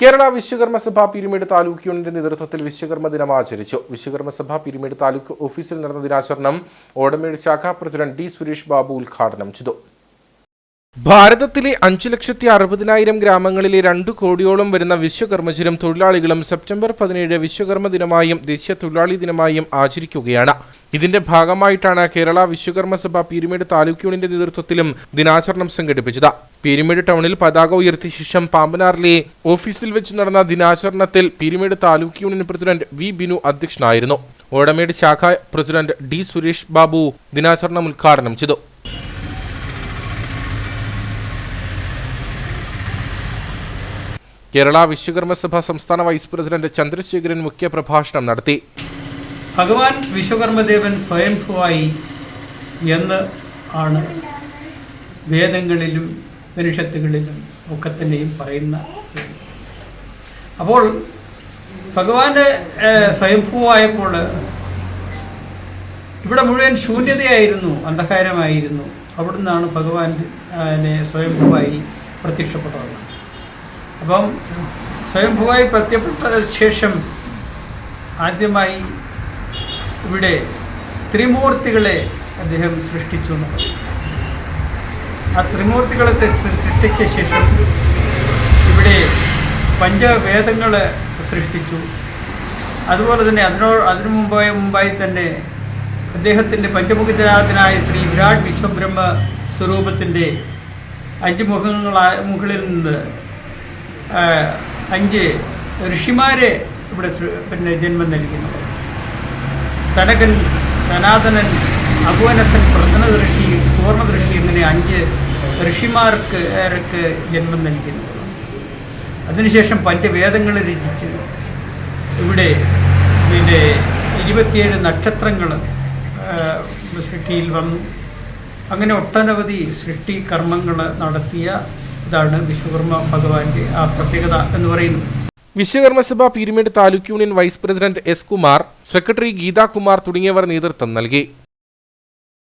കേരള വിശ്വകർമ്മ സഭ പീരുമേട് താലൂക്ക് യൂണിറ്റിന്റെ നേതൃത്വത്തിൽ വിശ്വകർമ്മ ദിനം ആചരിച്ചു. വിശ്വകർമ്മ സഭ പീരുമേട് താലൂക്ക് ഓഫീസിൽ നടന്ന ദിനാചരണം ഓടമേട് ശാഖാ പ്രസിഡന്റ് ഡി സുരേഷ് ബാബു ഉദ്ഘാടനം ചെയ്തു. ഭാരതത്തിലെ അഞ്ചു ലക്ഷത്തി അറുപതിനായിരം ഗ്രാമങ്ങളിലെ രണ്ടു കോടിയോളം വരുന്ന വിശ്വകർമ്മജരും തൊഴിലാളികളും സെപ്റ്റംബർ പതിനേഴ് വിശ്വകർമ്മ ദിനമായും ദേശീയ തൊഴിലാളി ദിനമായും ആചരിക്കുകയാണ്. ഇതിന്റെ ഭാഗമായിട്ടാണ് കേരള വിശ്വകർമ്മ സഭ പീരുമേട് താലൂക്ക് യൂണിന്റെ നേതൃത്വത്തിലും ദിനാചരണം സംഘടിപ്പിച്ചത്. പീരുമേട് ടൗണിൽ പതാക ഉയർത്തിയ ശേഷം പാമ്പനാറിലെ ഓഫീസിൽ വെച്ച് നടന്ന ദിനാചരണത്തിൽ Peermade taluk union president V Binu അധ്യക്ഷനായിരുന്നു. ഓടമേട് ശാഖ പ്രസിഡന്റ് ഡി സുരേഷ് ബാബു ദിനാചരണം ഉദ്ഘാടനം ചെയ്തു. കേരള വിശ്വകർമ്മ സഭ സംസ്ഥാന വൈസ് പ്രസിഡന്റ് ചന്ദ്രശേഖരൻ മുഖ്യപ്രഭാഷണം നടത്തി. ഭഗവാൻ വിശ്വകർമ്മദേവൻ സ്വയംഭുവായി എന്ന് ആണ് വേദങ്ങളിലും ഉപനിഷത്തുകളിലും ഒക്കെ തന്നെയും പറയുന്ന. അപ്പോൾ ഭഗവാന്റെ സ്വയംഭൂവായപ്പോൾ ഇവിടെ മുഴുവൻ ശൂന്യതയായിരുന്നു അന്ധകാരമായിരുന്നു അവിടുന്നാണ് ഭഗവാൻ സ്വയംഭൂവായി പ്രത്യക്ഷപ്പെട്ടത് അപ്പം സ്വയംഭൂവായി പ്രത്യക്ഷപ്പെട്ട ശേഷം ആദ്യമായി ഇവിടെ ത്രിമൂർത്തികളെ അദ്ദേഹം സൃഷ്ടിച്ചു എന്നുള്ളത് ആ ത്രിമൂർത്തികളെ സൃഷ്ടിച്ച ശേഷം ഇവിടെ പഞ്ചവേദങ്ങൾ സൃഷ്ടിച്ചു. അതുപോലെ തന്നെ അതിനോ അതിനു മുമ്പായി മുമ്പായി തന്നെ അദ്ദേഹത്തിന്റെ പഞ്ചമുഖിതനാഥനായ ശ്രീ വിരാട് വിശ്വബ്രഹ്മ സ്വരൂപത്തിന്റെ അഞ്ച് മുഖങ്ങളായ മുകളിൽ നിന്ന് അഞ്ച് ഋഷിമാരെ ഇവിടെ പിന്നെ ജന്മം നൽകുന്നു. സനകൻ സനാതനൻ അഭുവനസൻ പ്രഥന ഋഷി സുവർണ ഋഷി എന്നിങ്ങനെ അഞ്ച് ഋഷിമാർക്ക് ഏർക്ക് ജന്മം നൽകുന്നു അതിനുശേഷം പഞ്ചവേദങ്ങൾ രചിച്ച് ഇവിടെ പിന്നെ ഇരുപത്തിയേഴ് നക്ഷത്രങ്ങൾ സൃഷ്ടിയിൽ വന്നു. അങ്ങനെ ഒട്ടനവധി സൃഷ്ടി കർമ്മങ്ങൾ നടത്തിയ ഇതാണ് വിശ്വകർമ്മ ഭഗവാന്റെ ആ പ്രത്യേകത എന്ന് പറയുന്നത് Vishwakarma Sabha Peermade taluk union vice president S Kumar secretary Geethakumar തുടങ്ങിയവർ നേതൃത്വം നൽകി.